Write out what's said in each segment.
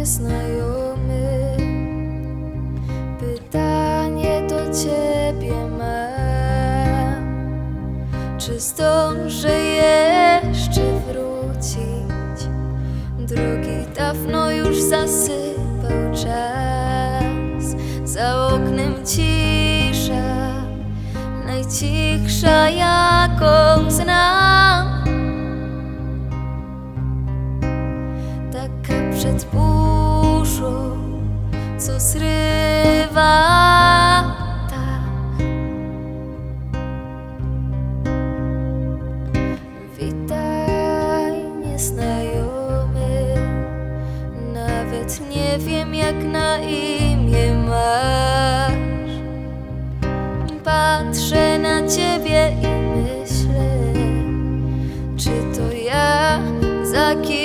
nieznajomy. Pytanie do ciebie mam, czy zdążę jeszcze wrócić? Drogi dawno już zasypał czas, za oknem cisza, najcichsza jaką znam. Burzą Co zrywa dach Witaj, nieznajomy. Nawet nie wiem, jak na imię masz. Patrzę na ciebie i myślę, czy to ja za kilka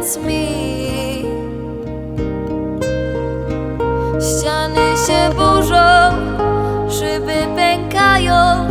Powiedz mi. Ściany się burzą, szyby pękają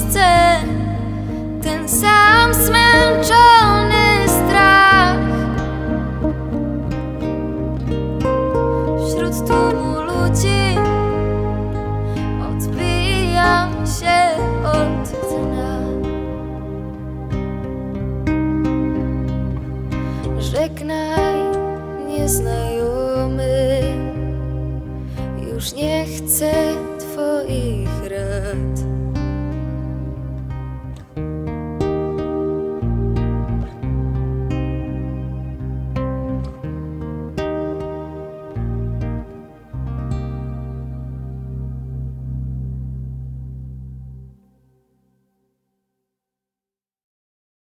miejsce, ten sam zmęczony strach. Wśród tłumu ludzi odbijam się od dna. Żegnaj, nieznajomy, już nie chcę Twoich.